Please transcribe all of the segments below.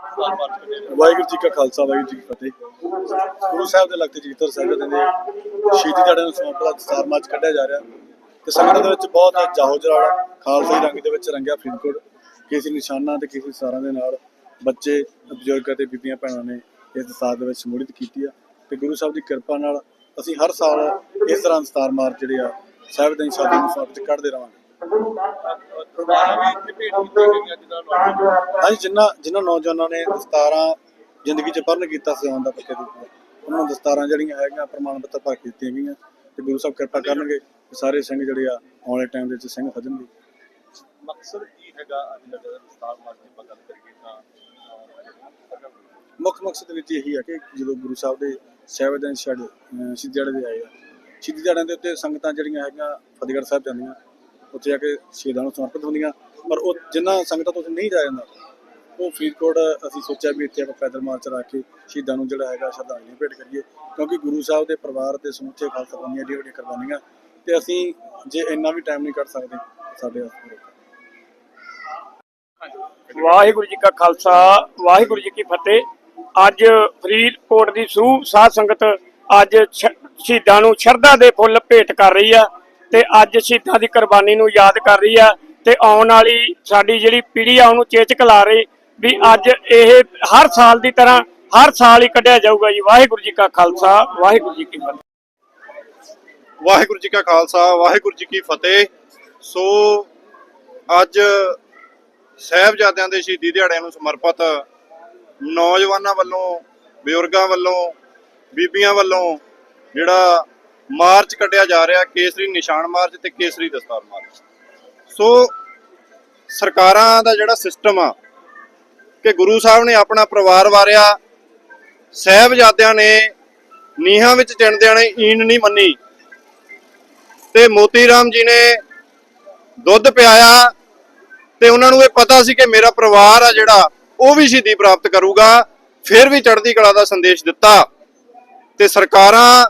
ਵਾਹਿਗੁਰੂ ਜੀ ਕਾ ਖਾਲਸਾ, ਵਾਹਿਗੁਰੂ ਜੀ ਕੀ ਫਤਿਹ। ਗੁਰੂ ਸਾਹਿਬ ਦੇ ਲਗਤੇ ਜੀਤਰ ਸਾਹਿਬ ਦੇ ਸ਼ਹੀਦੀ ਦਿਹਾੜੇ ਨੂੰ ਸਮਰਪਿਤ ਦਸਤਾਰ ਮਾਰਚ ਕੱਢਿਆ ਜਾ ਰਿਹਾ। ਤੇ ਸੰਗਤ ਦੇ ਵਿੱਚ ਬਹੁਤ ਜਾਹੋ ਜਲਾਲ ਖਾਲਸਾਈ ਰੰਗ ਦੇ ਵਿੱਚ ਰੰਗਿਆ ਫਰੀਦਕੋਟ ਕਿਸੇ ਨਿਸ਼ਾਨਾਂ ਤੇ ਕਿਸੇ ਸਾਰਾਂ ਦੇ ਨਾਲ ਬੱਚੇ, ਬਜ਼ੁਰਗ ਅਤੇ ਬੀਬੀਆਂ ਭੈਣਾਂ ਨੇ ਇਸ ਦਸਤਾਰ ਦੇ ਵਿੱਚ ਸ਼ਮੂਲੀਅਤ ਕੀਤੀ ਆ। ਤੇ ਗੁਰੂ ਸਾਹਿਬ ਦੀ ਕਿਰਪਾ ਨਾਲ ਅਸੀਂ ਹਰ ਸਾਲ ਇਸ ਤਰ੍ਹਾਂ ਦਸਤਾਰ ਮਾਰਚ ਜਿਹੜੇ ਆ, ਸਾਹਿਬ ਦੇ ਸ਼ਾਦੀ ਨੂੰ ਸਮਰਪਿਤ ਕੱਢਦੇ ਰਹਾਂਗੇ ਹਾਂਜੀ ਜਿਨ੍ਹਾਂ ਜਿਨ੍ਹਾਂ ਨੌਜਵਾਨਾਂ ਨੇ ਦਸਤਾਰਾਂ ਜ਼ਿੰਦਗੀ 'ਚ ਪਰਨ ਕੀਤਾ ਸੇਵਾਂ ਦਾ ਪੱਕੇ ਦਿੱਤਾ ਉਹਨਾਂ ਨੂੰ ਦਸਤਾਰਾਂ ਜਿਹੜੀਆਂ ਹੈਗੀਆਂ ਪ੍ਰਮਾਣ ਪੱਤਰ ਭਰ ਕੇ ਦਿੱਤੀਆਂ ਗਈਆਂ ਤੇ ਗੁਰੂ ਸਾਹਿਬ ਕਿਰਪਾ ਕਰਨਗੇ ਸਾਰੇ ਸਿੰਘ ਜਿਹੜੇ ਆ ਆਉਣ ਵਾਲੇ ਟਾਈਮ ਦੇ ਵਿੱਚ ਸਿੰਘ ਸਜਣਗੇ ਮਕਸਦ ਕੀ ਹੈਗਾ ਅੱਜ ਦਾ ਜਿਹੜਾ ਦਸਤਾਰ ਮਾਰਚ ਦੀ ਆਪਾਂ ਗੱਲ ਕਰੀਏ ਤਾਂ? ਮੁੱਖ ਮਕਸਦ ਵਿੱਚ ਇਹੀ ਹੈ ਕਿ ਜਦੋਂ ਗੁਰੂ ਸਾਹਿਬ ਦੇ ਸਾਹਿਬ ਦੇ ਛੜ ਦਿਹਾੜੇ ਦੇ ਆਏ ਆ ਦਿਹਾੜਿਆਂ ਦੇ ਉੱਤੇ ਸੰਗਤਾਂ ਜਿਹੜੀਆਂ ਹੈਗੀਆਂ ਫਤਿਹਗੜ੍ਹ ਸਾਹਿਬ ਜਾਂਦੀਆਂ ਉੱਥੇ ਜਾ ਕੇ ਸ਼ਹੀਦਾਂ ਨੂੰ ਸਮਰਪਿਤ ਹੁੰਦੀਆਂ। ਪਰ ਉਹ ਜਿੰਨਾ ਸੰਗਤਾਂ ਤੋਂ ਨਹੀਂ ਜਾ ਜਾਂਦਾ, ਉਹ ਫਰੀਦਕੋਟ ਅਸੀਂ ਸੋਚਿਆ ਵੀ ਇੱਥੇ ਆਪਾਂ ਪੈਦਲ ਮਾਰਚ ਰੱਖ ਕੇ ਸ਼ਹੀਦਾਂ ਨੂੰ ਜਿਹੜਾ ਹੈਗਾ ਸ਼ਰਧਾਂਜਲੀ ਭੇਟ ਕਰੀਏ। ਕਿਉਂਕਿ ਗੁਰੂ ਸਾਹਿਬ ਦੇ ਪਰਿਵਾਰ ਤੇ ਸਮੁੱਚੇ ਖਾਲਸਾ ਪੰਨੀਆਂ ਏਡੀਆਂ ਵੱਡੀਆਂ ਕੁਰਬਾਨੀਆਂ ਤੇ ਅਸੀਂ ਜੇ ਇੰਨਾ ਵੀ ਟਾਈਮ ਨਹੀਂ ਕੱਢ ਸਕਦੇ ਸਾਡੇ ਵਾਸਤੇ ਵਾਹਿਗੁਰੂ ਜੀ ਕਾ ਖਾਲਸਾ, ਵਾਹਿਗੁਰੂ ਜੀ ਕੀ ਫਤਿਹ। ਅੱਜ ਫਰੀਦਕੋਟ ਦੀ ਸੂਹ ਸਾਧ ਸੰਗਤ ਅੱਜ ਸ਼ਹੀਦਾਂ ਨੂੰ ਸ਼ਰਧਾ ਦੇ ਫੁੱਲ ਭੇਟ ਕਰ ਰਹੀ ਆ। ਤੇ ਅੱਜ ਸ਼ਹੀਦਾਂ ਦੀ ਕੁਰਬਾਨੀ ਨੂੰ ਯਾਦ ਕਰ ਰਹੀ ਆ ਤੇ ਆਉਣ ਵਾਲੀ ਸਾਡੀ ਜਿਹੜੀ ਪੀੜ੍ਹੀ ਆ ਉਹਨੂੰ ਚੇਚਕ ਲਾ ਰਹੀ ਵੀ ਅੱਜ ਇਹ ਹਰ ਸਾਲ ਦੀ ਤਰ੍ਹਾਂ ਹਰ ਸਾਲ ਹੀ ਕੱਢਿਆ ਜਾਊਗਾ ਜੀ। ਵਾਹਿਗੁਰੂ ਜੀ ਕਾ ਖਾਲਸਾ, ਵਾਹਿਗੁਰੂ ਜੀ ਕੀ ਫਤਿਹ। ਵਾਹਿਗੁਰੂ ਜੀ ਕਾ ਖਾਲਸਾ, ਵਾਹਿਗੁਰੂ ਜੀ ਕੀ ਫਤਿਹ। ਸੋ ਅੱਜ ਸਾਹਿਬਜ਼ਾਦਿਆਂ ਦੇ ਸ਼ਹੀਦੀ ਦਿਹਾੜਿਆਂ ਨੂੰ ਸਮਰਪਿਤ ਨੌਜਵਾਨਾਂ ਵੱਲੋਂ, ਬਜ਼ੁਰਗਾਂ ਵੱਲੋਂ, ਬੀਬੀਆਂ ਵੱਲੋਂ ਜਿਹੜਾ ਮਾਰਚ ਕੱਢਿਆ ਜਾ ਰਿਹਾ ਕੇਸਰੀ ਨਿਸ਼ਾਨ ਮਾਰਚ ਤੇ ਕੇਸਰੀ ਦਸਤਾਰ ਮਾਰਚ। ਸੋ ਸਰਕਾਰਾਂ ਦਾ ਜਿਹੜਾ ਸਿਸਟਮ ਆ, ਕਿ ਗੁਰੂ ਸਾਹਿਬ ਨੇ ਆਪਣਾ ਪਰਿਵਾਰ ਵਾਰਿਆ, ਸਾਹਿਬਜ਼ਾਦਿਆਂ ਨੇ ਨੀਹਾਂ ਵਿੱਚ ਚਿਣਦਿਆਂ ਨੇ ਈਨ ਨਹੀਂ ਮੰਨੀ। ਤੇ ਮੋਤੀ ਰਾਮ ਜੀ ਨੇ ਦੁੱਧ ਪਿਆਇਆ ਤੇ ਉਹਨਾਂ ਨੂੰ ਇਹ ਪਤਾ ਸੀ ਕਿ ਮੇਰਾ ਪਰਿਵਾਰ ਆ ਜਿਹੜਾ, ਉਹ ਵੀ ਸ਼ਹੀਦੀ ਪ੍ਰਾਪਤ ਕਰੂਗਾ, ਫਿਰ ਵੀ ਚੜ੍ਹਦੀ ਕਲਾ ਦਾ ਸੰਦੇਸ਼ ਦਿੱਤਾ। ਤੇ ਸਰਕਾਰਾਂ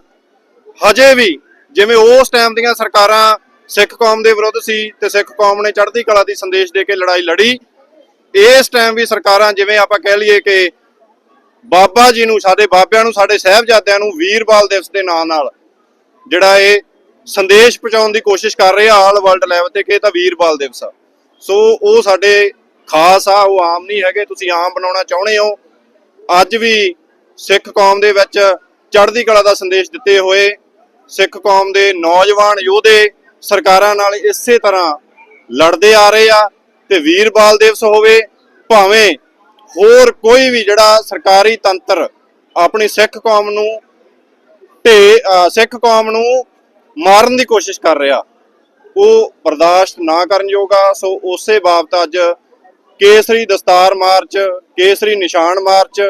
ਹਜੇ ਵੀ ਜਿਵੇਂ ਉਸ ਟਾਈਮ ਦੀਆਂ ਸਰਕਾਰਾਂ ਸਿੱਖ ਕੌਮ ਦੇ ਵਿਰੁੱਧ ਸੀ ਤੇ ਸਿੱਖ ਕੌਮ ਨੇ ਚੜ੍ਹਦੀ ਕਲਾ ਦੀ ਸੰਦੇਸ਼ ਦੇ ਕੇ ਲੜਾਈ ਲੜੀ, ਇਸ ਟਾਈਮ ਵੀ ਸਰਕਾਰਾਂ ਜਿਵੇਂ ਆਪਾਂ ਕਹਿ ਲਈਏ ਕਿ ਬਾਬਾ ਜੀ ਨੂੰ, ਸਾਡੇ ਬਾਬਿਆਂ ਨੂੰ, ਸਾਡੇ ਸਾਹਿਬਜ਼ਾਦਿਆਂ ਨੂੰ ਵੀਰਬਾਲ ਦਿਵਸ ਦੇ ਨਾਂ ਨਾਲ ਜਿਹੜਾ ਇਹ ਸੰਦੇਸ਼ ਪਹੁੰਚਾਉਣ ਦੀ ਕੋਸ਼ਿਸ਼ ਕਰ ਰਹੇ ਆ ਆਲ ਵਰਲਡ ਲੈਵਲ ਤੇ ਕਿ ਇਹ ਤਾਂ ਵੀਰਬਾਲ ਦਿਵਸ ਆ। ਸੋ ਉਹ ਸਾਡੇ ਖਾਸ ਆ, ਉਹ ਆਮ ਨਹੀਂ ਹੈਗੇ, ਤੁਸੀਂ ਆਮ ਬਣਾਉਣਾ ਚਾਹੁੰਦੇ ਹੋ। ਅੱਜ ਵੀ ਸਿੱਖ ਕੌਮ ਦੇ ਵਿੱਚ ਚੜ੍ਹਦੀ ਕਲਾ ਦਾ ਸੰਦੇਸ਼ ਦਿੱਤੇ ਹੋਏ। ਸਿੱਖ ਕੌਮ ਦੇ ਨੌਜਵਾਨ ਯੋਧੇ ਸਰਕਾਰਾਂ ਨਾਲ ਇਸੇ ਤਰ੍ਹਾਂ ਲੜਦੇ ਆ ਰਹੇ ਆ ਤੇ ਵੀਰ ਬਾਲ ਦਿਵਸ ਹੋਵੇ, ਭਾਵੇਂ ਹੋਰ ਕੋਈ ਵੀ ਜਿਹੜਾ ਸਰਕਾਰੀ ਤੰਤਰ ਆਪਣੀ ਸਿੱਖ ਕੌਮ ਨੂੰ ਢੇ ਸਿੱਖ ਕੌਮ ਨੂੰ ਮਾਰਨ ਦੀ ਕੋਸ਼ਿਸ਼ ਕਰ ਰਿਹਾ, ਉਹ ਬਰਦਾਸ਼ਤ ਨਾ ਕਰਨ ਯੋਗਾ ਸੋ ਉਸੇ ਬਾਬਤ ਅੱਜ ਕੇਸਰੀ ਦਸਤਾਰ ਮਾਰਚ, ਕੇਸਰੀ ਨਿਸ਼ਾਨ ਮਾਰਚ,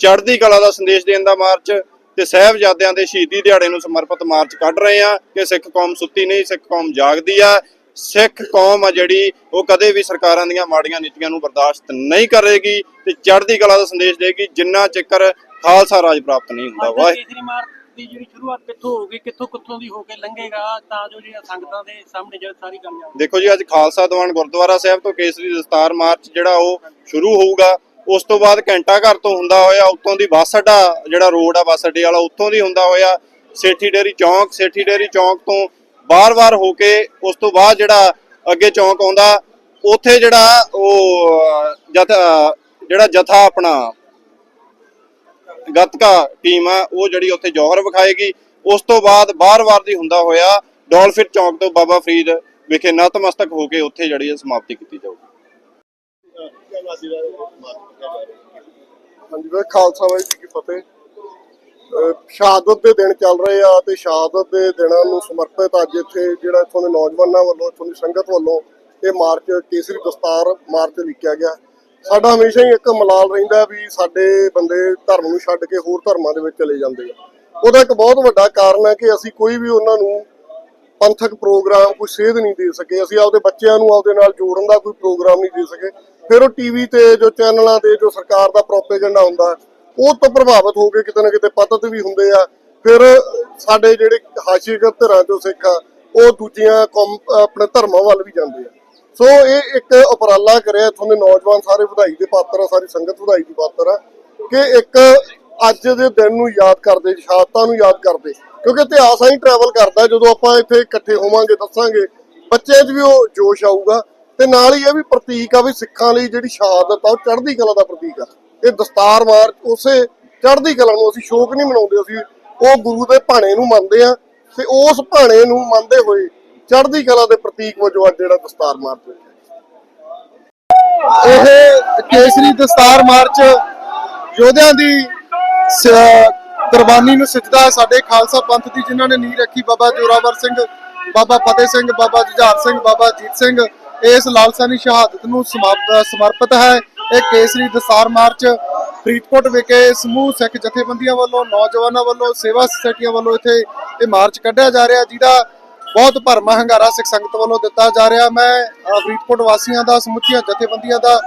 ਚੜ੍ਹਦੀ ਕਲਾ ਦਾ ਸੰਦੇਸ਼ ਦੇਣ ਦਾ ਮਾਰਚ ਤੇ ਸਹਿਬਜ਼ਾਦਿਆਂ ਦੇ ਸ਼ਹੀਦੀ ਦਿਹਾੜੇ ਨੂੰ ਸਮਰਪਿਤ ਮਾਰਚ ਕੱਢ ਰਹੇ ਆ ਕਿ ਸਿੱਖ ਕੌਮ ਸੁੱਤੀ ਨਹੀਂ ਸਿੱਖ ਕੌਮ ਜਾਗਦੀ ਆ। ਸਿੱਖ ਕੌਮ ਆ ਜਿਹੜੀ ਉਹ ਕਦੇ ਵੀ ਸਰਕਾਰਾਂ ਦੀਆਂ ਮਾੜੀਆਂ ਨੀਤੀਆਂ ਨੂੰ ਬਰਦਾਸ਼ਤ ਨਹੀਂ ਕਰੇਗੀ ਤੇ ਚੜ੍ਹਦੀ ਕਲਾ ਦਾ ਸੰਦੇਸ਼ ਦੇਗੀ ਜਿੰਨਾ ਚਿਕਰ ਖਾਲਸਾ ਰਾਜ ਪ੍ਰਾਪਤ ਨਹੀਂ ਹੁੰਦਾ। ਵਾਹਿ ਕੇਸਰੀ ਮਾਰਚ ਦੀ ਜਿਹੜੀ ਸ਼ੁਰੂਆਤ ਕਿੱਥੋਂ ਹੋਊਗੀ ਕਿੱਥੋਂ ਕਿੱਥੋਂ ਦੀ ਹੋ ਕੇ ਲੰਘੇਗਾ ਤਾਂ ਜੋ ਜਿਹੜੀਆਂ ਸੰਗਤਾਂ ਦੇ ਸਾਹਮਣੇ ਜਿਹੜੀ ਸਾਰੀ ਗੱਲ ਜਾਵੇ ਦੇਖੋ ਜੀ ਅੱਜ ਖਾਲਸਾ ਦੀਵਾਨ ਗੁਰਦੁਆਰਾ ਸਾਹਿਬ ਤੋਂ ਕੇਸਰੀ ਦਸਤਾਰ ਮਾਰਚ ਜਿਹੜਾ ਉਹ ਸ਼ੁਰੂ ਹੋਊਗਾ। ਉਸ ਤੋਂ ਬਾਅਦ ਘੰਟਾ ਘਰ ਤੋਂ ਹੁੰਦਾ ਹੋਇਆ ਉੱਤੋਂ ਦੀ ਬੱਸ ਅੱਡਾ ਜਿਹੜਾ ਰੋਡ ਆ ਬੱਸ ਅੱਡੇ ਵਾਲਾ ਉੱਥੋਂ ਦੀ ਹੁੰਦਾ ਹੋਇਆ ਸੇਠੀ ਡੇਰੀ ਚੌਂਕ ਸੇਠੀ ਡੇਰੀ ਚੌਂਕ ਤੋਂ ਬਾਰ-ਬਾਰ ਹੋ ਕੇ ਉਸ ਤੋਂ ਬਾਅਦ ਜਿਹੜਾ ਅੱਗੇ ਚੌਂਕ ਆਉਂਦਾ ਉੱਥੇ ਜਿਹੜਾ ਉਹ ਅਹ, ਜਿਹੜਾ ਜਥਾ ਆਪਣਾ ਗੱਤਕਾ ਟੀਮ ਆ ਉਹ ਜਿਹੜੀ ਉੱਥੇ ਜੌਹਰ ਵਿਖਾਏਗੀ। ਉਸ ਤੋਂ ਬਾਅਦ ਬਾਰ-ਬਾਰ ਦੀ ਹੁੰਦਾ ਹੋਇਆ ਡੋਲਫਿਨ ਚੌਂਕ ਤੋਂ ਬਾਬਾ ਫਰੀਦ ਵਿਖੇ ਨਤਮਸਤਕ ਹੋ ਕੇ ਉੱਥੇ ਜਿਹੜੀ ਸਮਾਪਤੀ ਕੀਤੀ ਜਾਊਗੀ। ਹਾਂਜੀ ਵੇ ਖਾਲਸਾ ਵਾਹਿਗੁਰੂ ਜੀ ਕੀ ਫਤਿਹ। ਸ਼ਹਾਦਤ ਦੇ ਦਿਨ ਚੱਲ ਰਹੇ ਆ ਤੇ ਸ਼ਹਾਦਤ ਦੇ ਦਿਨਾਂ ਨੂੰ ਸਮਰਪਿਤ ਅੱਜ ਇੱਥੇ ਜਿਹੜਾ ਇੱਥੋਂ ਦੇ ਨੌਜਵਾਨਾਂ ਵੱਲੋਂ, ਇੱਥੋਂ ਦੀ ਸੰਗਤ ਵੱਲੋਂ ਇਹ ਮਾਰਚ, ਕੇਸਰੀ ਦਸਤਾਰ ਮਾਰਚ ਲਿਖਿਆ ਗਿਆ। ਸਾਡਾ ਹਮੇਸ਼ਾ ਹੀ ਇੱਕ ਮਲਾਲ ਰਹਿੰਦਾ ਵੀ ਸਾਡੇ ਬੰਦੇ ਧਰਮ ਨੂੰ ਛੱਡ ਕੇ ਹੋਰ ਧਰਮਾਂ ਦੇ ਵਿੱਚ ਚਲੇ ਜਾਂਦੇ ਆ। ਉਹਦਾ ਇੱਕ ਬਹੁਤ ਵੱਡਾ ਕਾਰਨ ਹੈ ਕਿ ਅਸੀਂ ਕੋਈ ਵੀ ਉਹਨਾਂ ਨੂੰ ਪੰਥਕ ਪ੍ਰੋਗਰਾਮ, ਕੋਈ ਸੇਧ ਨਹੀਂ ਦੇ ਸਕੇ। ਅਸੀਂ ਆਪਦੇ ਬੱਚਿਆਂ ਨੂੰ ਆਪਦੇ ਨਾਲ ਜੋੜਨ ਦਾ ਕੋਈ ਪ੍ਰੋਗਰਾਮ ਨਹੀਂ ਦੇ ਸਕੇ। ਫਿਰ ਉਹ ਟੀਵੀ ਤੇ ਜੋ ਚੈਨਲਾਂ ਤੇ ਜੋ ਸਰਕਾਰ ਦਾ ਪ੍ਰੋਪੇਗੈਂਡਾ ਹੁੰਦਾ, ਉਹ ਤੋਂ ਪ੍ਰਭਾਵਿਤ ਹੋ ਕੇ ਕਿਤੇ ਨਾ ਕਿਤੇ ਪਤਤ ਵੀ ਹੁੰਦੇ ਆ। ਫਿਰ ਸਾਡੇ ਜਿਹੜੇ ਹਾਸ਼ੀਗਤ ਧਿਰਾਂ ਚੋਂ ਸਿੱਖ ਆ, ਉਹ ਦੂਜੀਆਂ ਆਪਣੇ ਧਰਮਾਂ ਵੱਲ ਵੀ ਜਾਂਦੇ ਆ। ਸੋ ਇਹ ਇੱਕ ਉਪਰਾਲਾ ਕਰਿਆ, ਇੱਥੋਂ ਦੇ ਨੌਜਵਾਨ ਸਾਰੇ ਵਧਾਈ ਦੇ ਪਾਤਰ ਆ, ਸਾਰੀ ਸੰਗਤ ਵਧਾਈ ਦੀ ਪਾਤਰ ਆ, ਕਿ ਇੱਕ ਅੱਜ ਦੇ ਦਿਨ ਨੂੰ ਯਾਦ ਕਰਦੇ, ਸ਼ਹਾਦਤਾਂ ਨੂੰ ਯਾਦ ਕਰਦੇ। ਕਿਉਂਕਿ ਇਤਿਹਾਸ ਆਈ ਟਰੈਵਲ ਕਰਦਾ, ਜਦੋਂ ਆਪਾਂ ਇੱਥੇ ਇਕੱਠੇ ਹੋਵਾਂਗੇ, ਦੱਸਾਂਗੇ ਬੱਚੇ 'ਚ ਵੀ ਉਹ ਜੋਸ਼ ਆਊਗਾ। ਤੇ ਨਾਲ ਹੀ ਇਹ ਵੀ ਪ੍ਰਤੀਕ ਆ ਵੀ ਸਿੱਖਾਂ ਲਈ ਜਿਹੜੀ ਸ਼ਹਾਦਤ ਆ, ਉਹ ਚੜ੍ਹਦੀ ਕਲਾ ਦਾ ਪ੍ਰਤੀਕ ਆ। ਇਹ ਦਸਤਾਰ ਮਾਰਚ ਉਸੇ ਚੜ੍ਹਦੀ ਕਲਾ ਨੂੰ ਅਸੀਂ ਸ਼ੋਕ ਨਹੀਂ ਮਨਾਉਂਦੇ, ਅਸੀਂ ਉਹ ਗੁਰੂ ਦੇ ਭਾਣੇ ਨੂੰ ਮੰਨਦੇ ਆ ਤੇ ਉਸ ਭਾਣੇ ਨੂੰ ਮੰਨਦੇ ਹੋਏ ਚੜ੍ਹਦੀ ਕਲਾ ਦੇ ਪ੍ਰਤੀਕ ਵਜੋਂ ਅੱਜ ਜਿਹੜਾ ਦਸਤਾਰ ਮਾਰਚ ਇਹ ਕੇਸਰੀ ਦਸਤਾਰ ਮਾਰਚ ਯੋਧਿਆਂ ਦੀ ਕੁਰਬਾਨੀ ਨੂੰ ਸਿੱਜਦਾ ਸਾਡੇ ਖਾਲਸਾ ਪੰਥ ਦੀ, ਜਿਨ੍ਹਾਂ ਨੇ ਨੀਂਹ ਰੱਖੀ ਬਾਬਾ ਜੋਰਾਵਰ ਸਿੰਘ, ਬਾਬਾ ਫਤਿਹ ਸਿੰਘ, ਬਾਬਾ ਜੁਝਾਰ ਸਿੰਘ, ਬਾਬਾ ਜੀਤ ਸਿੰਘ। ਇਸ ਲਾਲਸਾਨੀ ਸ਼ਹਾਦਤ ਨੂੰ ਸਮਰਪਿਤ ਹੈ। ਇਹ ਕੇਸਰੀ ਦਸਤਾਰ ਮਾਰਚ, ਫਰੀਦਕੋਟ ਵਿਖੇ ਸਮੂਹ ਸਿੱਖ ਜਥੇਬੰਦੀਆਂ ਵੱਲੋਂ, ਨੌਜਵਾਨਾਂ ਵੱਲੋਂ, ਸੇਵਾ ਸੁਸਾਇਟੀਆਂ ਵੱਲੋਂ ਇੱਥੇ ਇਹ ਮਾਰਚ ਕੱਢਿਆ ਜਾ ਰਿਹਾ, ਜਿਹਦਾ ਬਹੁਤ ਭਰਮਾ ਹੰਗਾਰਾ ਸਿੱਖ ਸੰਗਤ ਵੱਲੋਂ ਦਿੱਤਾ ਜਾ ਰਿਹਾ। ਮੈਂ ਫਰੀਦਕੋਟ ਵਾਸੀਆਂ ਦਾ, ਸਮੁੱਚੀਆਂ ਜਥੇਬੰਦੀਆਂ ਦਾ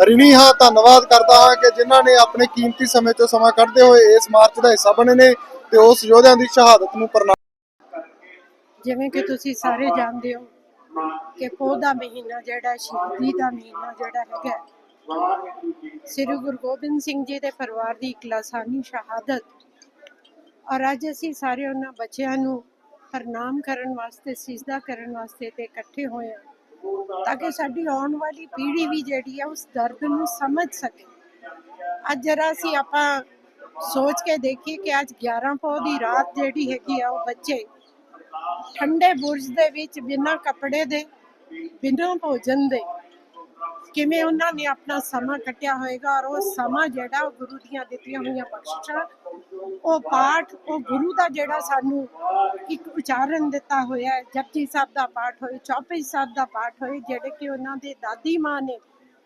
ਰਿਣੀ ਹਾਂ, ਧੰਨਵਾਦ ਕਰਦਾ ਹਾਂ ਕਿ ਜਿਨ੍ਹਾਂ ਨੇ ਆਪਣੇ ਕੀਮਤੀ ਸਮੇਂ ਤੋਂ ਸਮਾਂ ਕੱਢਦੇ ਹੋਏ ਇਸ ਮਾਰਚ ਦਾ ਹਿੱਸਾ ਬਣੇ ਨੇ ਤੇ ਉਸ ਯੋਧਿਆਂ ਦੀ ਸ਼ਹਾਦਤ ਨੂੰ ਪ੍ਰਣਾਮ। ਜਿਵੇਂ ਕਿ ਤੁਸੀਂ ਸਾਰੇ ਜਾਣਦੇ ਹੋ ਕਿ ਪੋਹ ਦਾ ਮਹੀਨਾ ਜਿਹੜਾ ਸ਼ਹੀਦੀ ਦਾ ਮਹੀਨਾ ਜਿਹੜਾ ਹੈਗਾ ਸ੍ਰੀ ਗੁਰੂ ਗੋਬਿੰਦ ਸਿੰਘ ਜੀ ਦੇ ਪਰਿਵਾਰ ਦੀ ਇੱਕ ਸ਼ਹਾਦਤ। ਔਰ ਅੱਜ ਅਸੀਂ ਸਾਰੇ ਉਹਨਾਂ ਬੱਚਿਆਂ ਨੂੰ ਪ੍ਰਣਾਮ ਕਰਨ ਵਾਸਤੇ, ਸਿਜਦਾ ਕਰਨ ਵਾਸਤੇ ਤੇ ਇਕੱਠੇ ਹੋਏ ਹਾਂ, ਤਾਂ ਕਿ ਸਾਡੀ ਆਉਣ ਵਾਲੀ ਪੀੜ੍ਹੀ ਵੀ ਜਿਹੜੀ ਆ ਉਸ ਦਰਦ ਨੂੰ ਸਮਝ ਸਕੇ। ਅੱਜ ਜਰਾ ਅਸੀਂ ਆਪਾਂ ਸੋਚ ਕੇ ਦੇਖੀਏ ਕਿ ਅੱਜ 11 ਪੋਹ ਦੀ ਰਾਤ ਜਿਹੜੀ ਹੈਗੀ ਆ, ਉਹ ਬੱਚੇ ਠੰਡੇ ਬੁਰਜ ਦੇ ਵਿੱਚ ਬਿਨਾਂ ਕੱਪੜੇ ਦੇ, ਬਿਨਾਂ ਭੋਜਨ ਦੇ, ਕਿਵੇਂ ਉਹਨਾਂ ਨੇ ਆਪਣਾ ਸਮਾਂ ਕੱਟਿਆ ਹੋਏਗਾ ਔਰ ਉਹ ਸਮਾਂ ਜਿਹੜਾ ਗੁਰੂ ਦੀਆਂ ਦਿੱਤੀਆਂ ਹੋਈਆਂ ਬਖਸ਼ਿਸ਼ਾਂ, ਉਹ ਪਾਠ, ਉਹ ਗੁਰੂ ਦਾ ਜਿਹੜਾ ਸਾਨੂੰ ਇੱਕ ਉਚਾਰਨ ਦਿੱਤਾ ਹੋਇਆ ਹੈ, ਜਪਜੀ ਸਾਹਿਬ ਦਾ ਪਾਠ ਹੋਏ, ਚੌਪਈ ਸਾਹਿਬ ਦਾ ਪਾਠ ਹੋਏ, ਜਿਹੜੇ ਕਿ ਉਹਨਾਂ ਦੇ ਦਾਦੀ ਮਾਂ ਨੇ,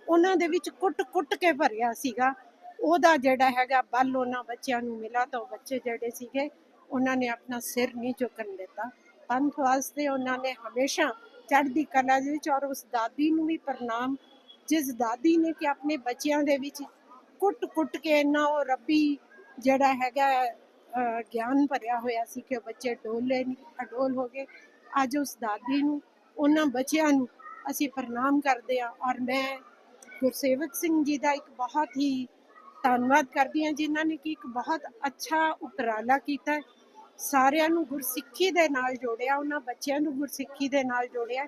ਉਹਨਾਂ ਦੇ ਵਿੱਚ ਕੁੱਟ-ਕੁੱਟ ਕੇ ਭਰਿਆ ਸੀਗਾ। ਉਹਦਾ ਜਿਹੜਾ ਹੈਗਾ ਬਲ ਉਹਨਾਂ ਬੱਚਿਆਂ ਨੂੰ ਮਿਲਾ ਤਾਂ ਉਹ ਬੱਚੇ ਜਿਹੜੇ ਸੀਗੇ, ਉਹਨਾਂ ਨੇ ਆਪਣਾ ਸਿਰ ਨਹੀਂ ਝੁਕਣ ਦਿੱਤਾ। ਪੰਥ ਵਾਸਤੇ ਉਹਨਾਂ ਨੇ ਹਮੇਸ਼ਾ ਚੜ੍ਹਦੀ ਕਲਾ ਦੇ ਵਿੱਚ ਔਰ ਉਸ ਦਾਦੀ ਨੂੰ ਵੀ ਪ੍ਰਣਾਮ, ਜਿਸ ਦਾਦੀ ਨੇ ਕਿ ਆਪਣੇ ਬੱਚਿਆਂ ਦੇ ਵਿੱਚ ਕੁੱਟ-ਕੁੱਟ ਕੇ ਇੰਨਾ ਉਹ ਰੱਬੀ ਜਿਹੜਾ ਹੈਗਾ ਗਿਆਨ ਭਰਿਆ ਹੋਇਆ ਸੀ ਕਿ ਬੱਚੇ ਡੋਲੇ ਨਹੀਂ ਅਡੋਲ ਹੋ ਗਏ। ਅੱਜ ਉਸ ਦਾਦੀ ਨੂੰ, ਉਹਨਾਂ ਬੱਚਿਆਂ ਨੂੰ ਅਸੀਂ ਪ੍ਰਣਾਮ ਕਰਦੇ ਹਾਂ ਔਰ ਮੈਂ ਗੁਰਸੇਵਕ ਸਿੰਘ ਜੀ ਦਾ ਇੱਕ ਬਹੁਤ ਹੀ ਧੰਨਵਾਦ ਕਰਦੀ ਹਾਂ, ਜਿਨ੍ਹਾਂ ਨੇ ਕਿ ਇੱਕ ਬਹੁਤ ਅੱਛਾ ਉਪਰਾਲਾ ਕੀਤਾ ਸਾਰਿਆਂ ਨੂੰ ਗੁਰਸਿੱਖੀ ਦੇ ਨਾਲ ਜੋੜਿਆ ਉਹਨਾਂ ਬੱਚਿਆਂ ਨੂੰ ਗੁਰਸਿੱਖੀ ਦੇ ਨਾਲ ਜੋੜਿਆ।